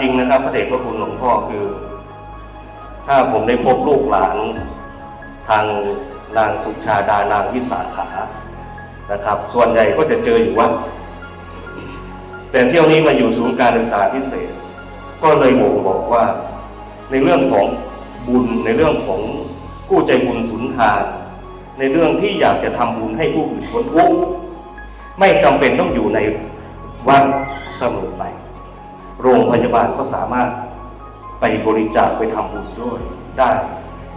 จริงนะครับ พระเดชพระคุณหลวงพ่อคือ ถ้าผมได้พบลูกหลานทางนางสุชาดานางวิสาขานะครับ ส่วนใหญ่ก็จะเจออยู่วัดแต่เที่ยวนี้มาอยู่ศูนย์การศึกษาพิเศษ ก็เลยบ่งบอกว่า ในเรื่องของบุญในเรื่องของผู้ใจบุญสุนทาน ในเรื่องที่อยากจะทำบุญให้ผู้อื่นพ้นทุกข์ไม่จำเป็นต้องอยู่ในวัดเสมอไป โรงพยาบาลก็สามารถไปบริจาคไปทำบุญด้วยได้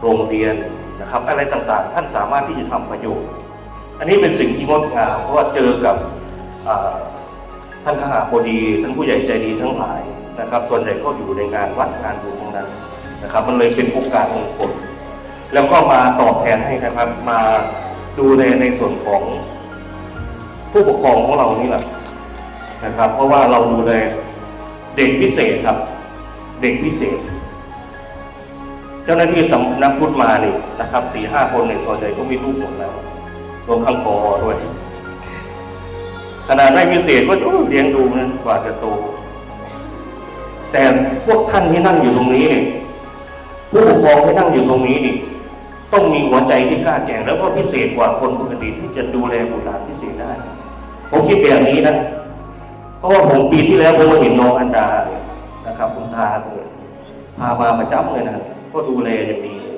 โรงเรียนนะครับ อะไรต่างๆ ท่านสามารถที่จะทำประโยชน์ อันนี้เป็นสิ่งที่งดงามเพราะว่าเจอกับอ่าท่านขหาบดีท่านผู้ใหญ่ใจดีทั้งหลายนะครับ ส่วนใหญ่ก็อยู่ในงานวัดงานบุญทั้งนั้นนะครับ มันเลยเป็นโอกาสมงคลแล้วก็มาตอบแทนให้นะครับมาดูในในส่วนของผู้ปกครองของเรานี่แหละนะครับ เพราะว่าเราดูแล เด็กพิเศษครับ เด็กพิเศษ เจ้าหน้าที่สำนักพุทธมานี่นะครับสี่ห้าคนในส่วนใหญ่ก็มีลูกหมดแล้วรวมทั้งพอด้วย ขนาดไม่พิเศษก็เลี้ยงดูนั้นกว่าจะโต แต่พวกท่านที่นั่งอยู่ตรงนี้นี่ผู้ปกครองที่นั่งอยู่ตรงนี้นี่ต้องมีหัวใจที่กล้าแก่งแล้วก็พิเศษกว่าคนปกติที่จะดูแลบุตรหลานพิเศษได้ ผมคิดแบบนี้นะ เพราะว่าผมปีที่แล้วผมมาเห็นน้องอันดาเนี่ยนะครับคุณตาเนี่ยพามาประจำเลยนะก็ดูแลอย่างดีเลย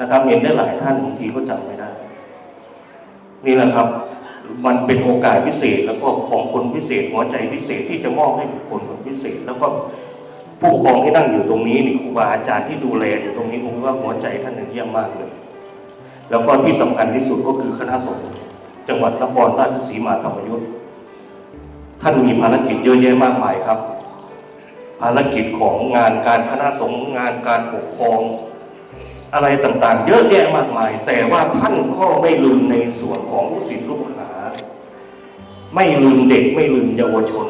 นะครับ เห็นได้หลายท่านบางทีก็จำไม่ได้ นี่แหละครับ มันเป็นโอกาสพิเศษแล้วก็ของคนพิเศษหัวใจพิเศษที่จะมอบให้บุคคลคนพิเศษ แล้วก็ผู้ปกครองที่นั่งอยู่ตรงนี้นี่ครูบาอาจารย์ที่ดูแลอยู่ตรงนี้ผมว่าหัวใจท่านเยเยี่ยมมากเลย แล้วก็ที่สำคัญที่สุดก็คือคณะสงฆ์จังหวัดนครราชสีมาธรรมยุทธ์ ท่านมีภารกิจเยอะแยะมากมายครับ ภารกิจของงานการคณะสงฆ์งานการปกครอง อะไรต่างๆ เยอะแยะมากมาย แต่ว่าท่านก็ไม่ลืมในส่วนของลูกศิษย์ลูกหา ไม่ลืมเด็กไม่ลืมเยาวชน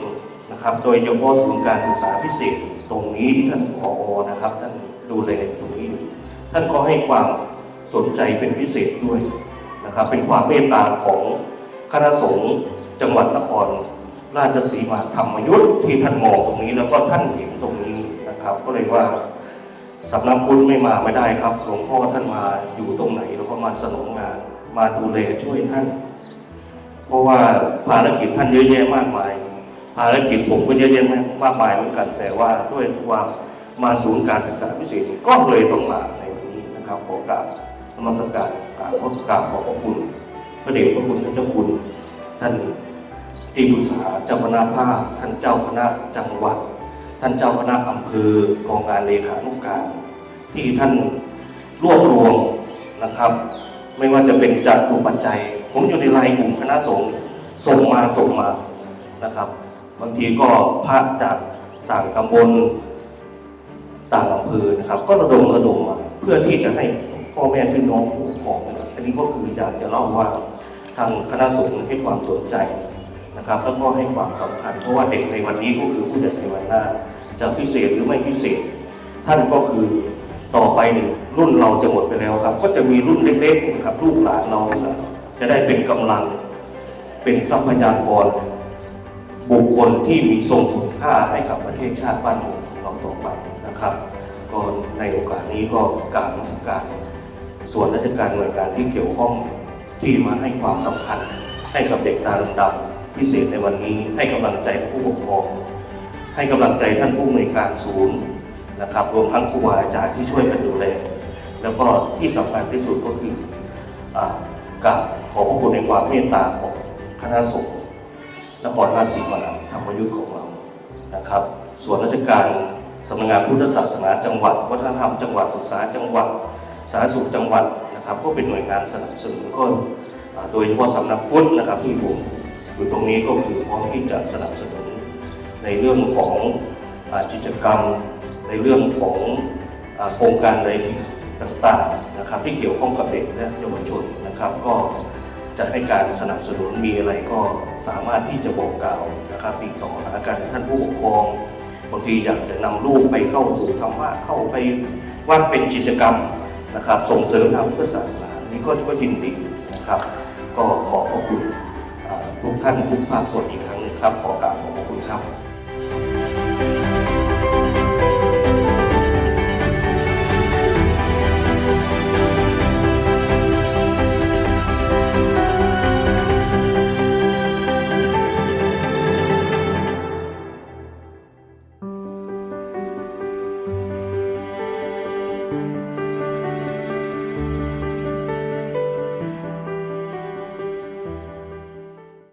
นะครับ โดยเฉพาะศูนย์การศึกษาพิเศษตรงนี้ที่ท่านผอนะครับ ท่านดูแลตรงนี้อยู่ท่านก็ให้ความสนใจเป็นพิเศษด้วยนะครับ เป็นความเมตตาของคณะสงฆ์จังหวัดนคร ราชสีมาธรรมยุทธ์ที่ท่านมองตรงนี้แล้วก็ท่านเห็นตรงนี้นะครับ ก็เลยว่าสำนักพุทธไม่มาไม่ได้ครับหลวงพ่อท่านมาอยู่ตรงไหนเราก็มาสนองงานมาดูแลช่วยท่าน เพราะว่าภารกิจท่านเยอะแยะมากมาย ภารกิจผมก็เยอะแยะมากมายเหมือนกัน แต่ว่าด้วยความมาศูนย์การศึกษาพิเศษก็เลยต้องมาในวันนี้นะครับขอกราบนมัสการกราบขอกราบขอบพระคุณ พระเดชพระคุณท่านเจ้าคุณท่าน ที่ปรึกษาเจ้าคณะภาค ท่านเจ้าคณะจังหวัด ท่านเจ้าคณะอำเภอกองการเลขานุการ ที่ท่านรวบรวมนะครับ ไม่ว่าจะเป็นจัดตุปัจจัย ผมอยู่ในรายกลุ่มคณะสงฆ์ส่งมาส่งมานะครับ บางทีก็พระจากต่างตำบลต่างอำเภอนะครับ ก็ระดมระดมมาเพื่อที่จะให้พ่อแม่พี่น้องผู้ปกครอง อันนี้ก็คืออยากจะเล่าว่าทางคณะสงฆ์ให้ความสนใจ นะครับแล้วก็ให้ความสำคัญเพราะว่าเด็กในวันนี้ก็คือผู้ใหญ่ในวันหน้าจะพิเศษหรือไม่พิเศษ ท่านก็คือต่อไปหนึ่งรุ่นเราจะหมดไปแล้วครับ ก็จะมีรุ่นเล็กๆนะครับลูกหลานเราจะได้เป็นกำลัง เป็นทรัพยากร บุคคลที่มีทรงคุณค่าให้กับประเทศชาติบ้านเมืองของเราต่อไปนะครับก็ในโอกาสนี้ก็กราบนมัสการส่วนราชการหน่วยงานที่เกี่ยวข้องที่มาให้ความสำคัญให้กับเด็กตาดำ พิเศษในวันนี้ให้กำลังใจผู้ปกครอง ให้กำลังใจท่านผู้อำนวยการศูนย์นะครับ รวมทั้งครูบาอาจารย์ที่ช่วยกันดูแลแล้วก็ที่สำคัญที่สุดก็คืออากับขอพระคุณในความเมตตาของคณะสงฆ์นครราชสีมาธรรมยุทธ์ของเรานะครับ ส่วนราชการสำนักงานพุทธศาสนาจังหวัด วัฒนธรรมจังหวัดศึกษาจังหวัดสาธารณสุขจังหวัดนะครับ ก็เป็นหน่วยงานสนับสนุนก็โดยเฉพาะสำนักพุทธนะครับที่ผม อยู่ตรงนี้ก็คือพร้อมที่จะสนับสนุนในเรื่องของกิจกรรม ในเรื่องของโครงการอะไรต่างๆนะครับที่เกี่ยวข้องกับเด็กและเยาวชนนะครับ ก็จะให้การสนับสนุนมีอะไรก็สามารถที่จะบอกกล่าวนะครับติดต่อหากันท่านผู้ปกครองบางทีอยากจะนำลูกไปเข้าสู่ธรรมะเข้าไปว่าเป็นกิจกรรมนะครับ ส่งเสริมทางพุทธศาสนานี่ก็ก็ยินดีนะครับ ก็ขอขอบคุณ ท่านทุกภาคส่วนอีกครั้งหนึงครับ ขอกราบขอบพระคุณครับ